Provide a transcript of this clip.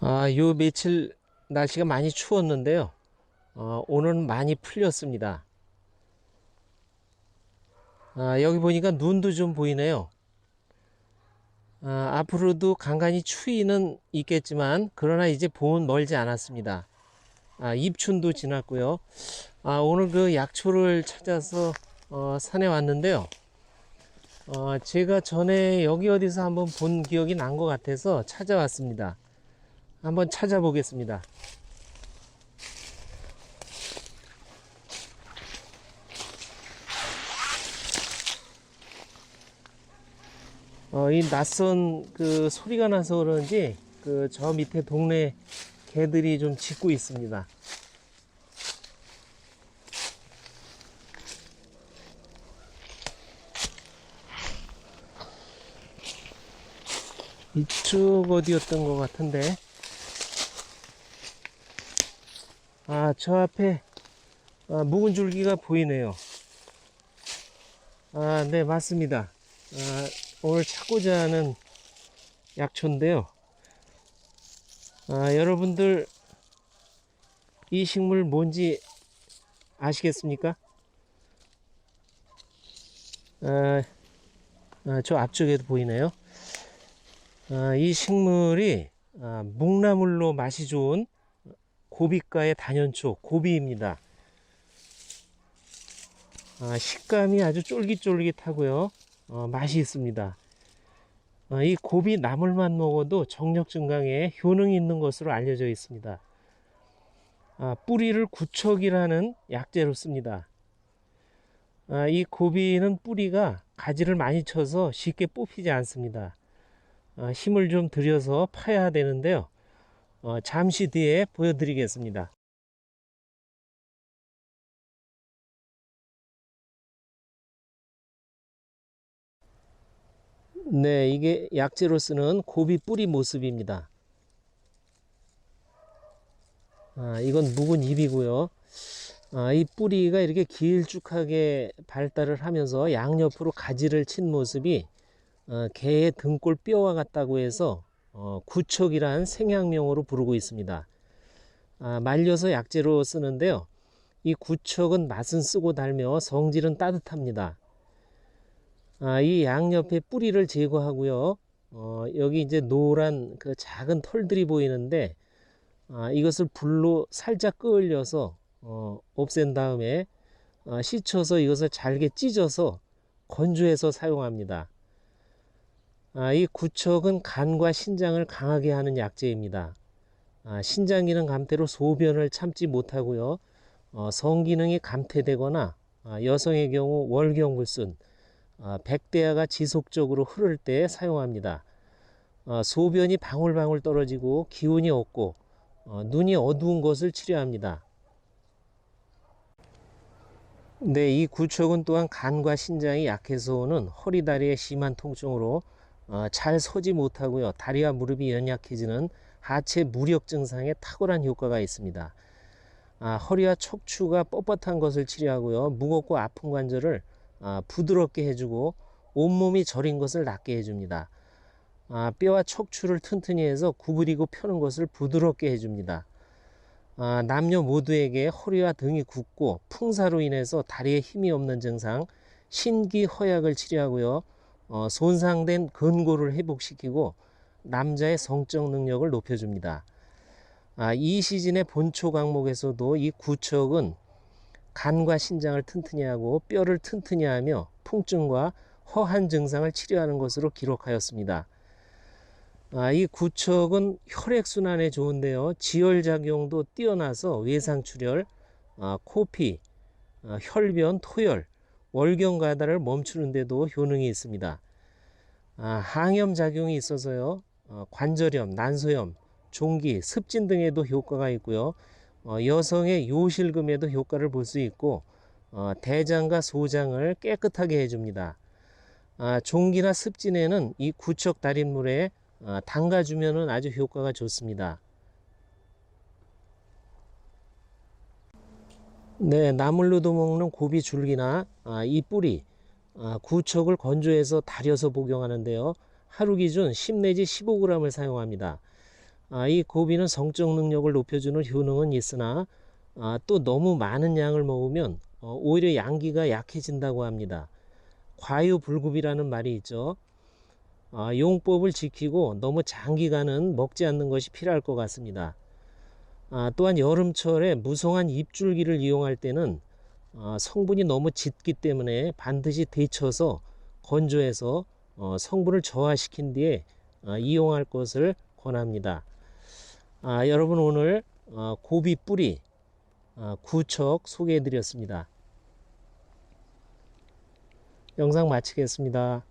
아, 요 며칠 날씨가 많이 추웠는데요. 어, 오늘은 많이 풀렸습니다. 아, 여기 보니까 눈도 좀 보이네요. 아, 앞으로도 간간히 추위는 있겠지만, 그러나 이제 봄은 멀지 않았습니다. 아, 입춘도 지났고요. 아, 오늘 그 약초를 찾아서 어, 산에 왔는데요. 어, 제가 전에 여기 어디서 한번 본 기억이 난 것 같아서 찾아왔습니다. 한번 찾아보겠습니다. 어, 이 낯선 그 소리가 나서 그런지 그 저 밑에 동네 개들이 좀 짖고 있습니다. 이쪽 어디였던 것 같은데. 아, 저 앞에 아, 묵은 줄기가 보이네요. 아, 네, 맞습니다. 아, 오늘 찾고자 하는 약초인데요. 아, 여러분들 이 식물 뭔지 아시겠습니까? 아, 아, 저 앞쪽에도 보이네요. 아, 이 식물이 아, 묵나물로 맛이 좋은 고비가의 단연초 고비입니다. 아, 식감이 아주 쫄깃쫄깃하고요. 어, 맛이 있습니다. 어, 이 고비 나물만 먹어도 정력 증강에 효능이 있는 것으로 알려져 있습니다. 아, 뿌리를 구척이라는 약재로 씁니다. 아, 이 고비는 뿌리가 가지를 많이 쳐서 쉽게 뽑히지 않습니다. 아, 힘을 좀 들여서 파야 되는데요. 어, 잠시 뒤에 보여드리겠습니다. 네, 이게 약재로 쓰는 고비 뿌리 모습입니다. 아, 이건 묵은 잎이고요. 아, 이 뿌리가 이렇게 길쭉하게 발달을 하면서 양옆으로 가지를 친 모습이 어, 개의 등골 뼈와 같다고 해서 어, 구척이란 생양명으로 부르고 있습니다. 아, 말려서 약재로 쓰는데요. 이 구척은 맛은 쓰고 달며 성질은 따뜻합니다. 아, 이 양 옆에 뿌리를 제거하고요. 어, 여기 이제 노란 그 작은 털들이 보이는데 아, 이것을 불로 살짝 끌려서 어, 없앤 다음에 어, 씻혀서 이것을 잘게 찢어서 건조해서 사용합니다. 아, 이 구척은 간과 신장을 강하게 하는 약재입니다. 아, 신장 기능 감퇴로 소변을 참지 못하고요. 어, 성 기능이 감퇴되거나 아, 여성의 경우 월경불순, 아, 백대야가 지속적으로 흐를 때 사용합니다. 어, 소변이 방울방울 떨어지고 기운이 없고 어, 눈이 어두운 것을 치료합니다. 네, 이 구척은 또한 간과 신장이 약해서 오는 허리 다리의 심한 통증으로 어, 잘 서지 못하고요. 다리와 무릎이 연약해지는 하체 무력 증상에 탁월한 효과가 있습니다. 아, 허리와 척추가 뻣뻣한 것을 치료하고요. 무겁고 아픈 관절을 아, 부드럽게 해주고 온몸이 저린 것을 낫게 해줍니다. 아, 뼈와 척추를 튼튼히 해서 구부리고 펴는 것을 부드럽게 해줍니다. 아, 남녀 모두에게 허리와 등이 굽고 풍사로 인해서 다리에 힘이 없는 증상, 신기허약을 치료하고요. 어, 손상된 근고를 회복시키고 남자의 성적 능력을 높여줍니다. 아, 이 시즌의 본초 강목에서도 이 구척은 간과 신장을 튼튼히 하고 뼈를 튼튼히 하며 풍증과 허한 증상을 치료하는 것으로 기록하였습니다. 아, 이 구척은 혈액순환에 좋은데요. 지혈작용도 뛰어나서 외상출혈, 아, 코피, 아, 혈변, 토열, 월경 가다를 멈추는 데도 효능이 있습니다. 아, 항염 작용이 있어서요. 어, 관절염, 난소염, 종기, 습진 등에도 효과가 있고요. 어, 여성의 요실금에도 효과를 볼 수 있고 어, 대장과 소장을 깨끗하게 해줍니다. 아, 종기나 습진에는 이 구척 달인물에 어, 담가주면 아주 효과가 좋습니다. 네, 나물로도 먹는 고비 줄기나 아, 이 뿌리, 아, 구척을 건조해서 달여서 복용하는데요. 하루 기준 10 내지 15g을 사용합니다. 아, 이 고비는 성적 능력을 높여주는 효능은 있으나 아, 또 너무 많은 양을 먹으면 어, 오히려 양기가 약해진다고 합니다. 과유불급이라는 말이 있죠. 아, 용법을 지키고 너무 장기간은 먹지 않는 것이 필요할 것 같습니다. 아, 또한 여름철에 무성한 입줄기를 이용할 때는 아, 성분이 너무 짙기 때문에 반드시 데쳐서 건조해서 어, 성분을 저하시킨 뒤에 어, 이용할 것을 권합니다. 아, 여러분 오늘 어, 고비 뿌리 어, 구척 소개해 드렸습니다. 영상 마치겠습니다.